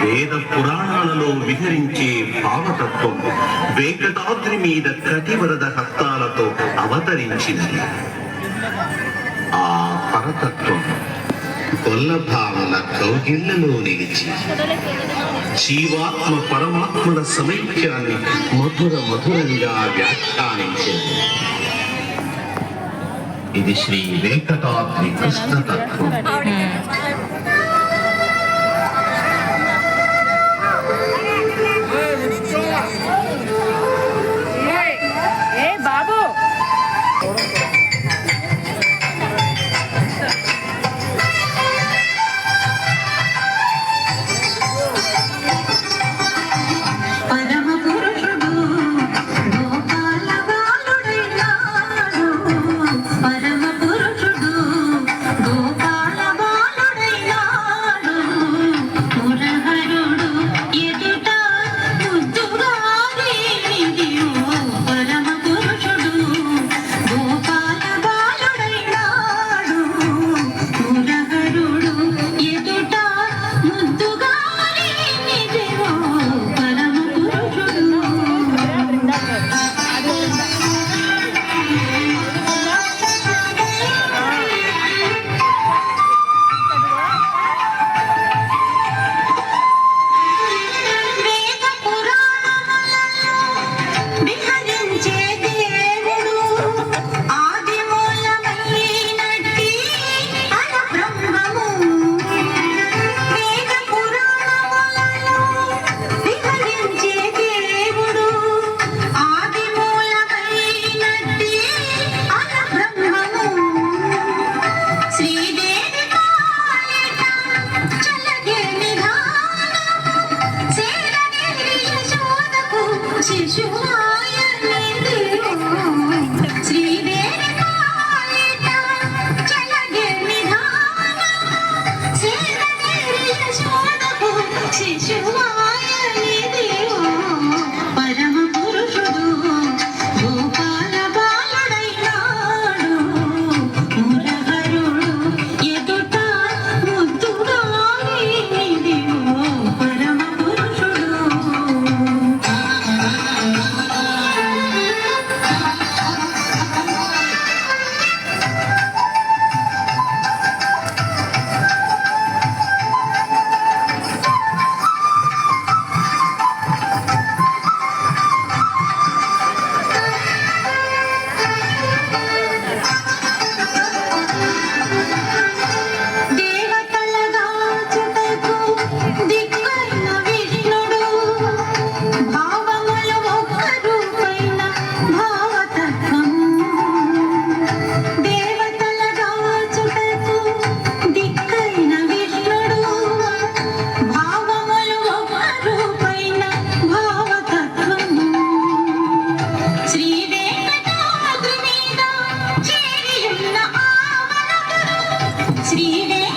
వేద పురాణాలలో విహరించే భావతత్వం వేంకటాద్రి మీద కటివరద హస్తాలతో అవతరించింది. ఆ పరతత్వం కొల్లభావన కౌగిళ్ళలో నిలిచి జీవాత్మ పరమాత్మల సమైక్యాన్ని మధుర మధురంగా వ్యాఖ్యానించింది. ఇది శ్రీ వెంకటాద్రి కృష్ణ తత్వం श्रीदेव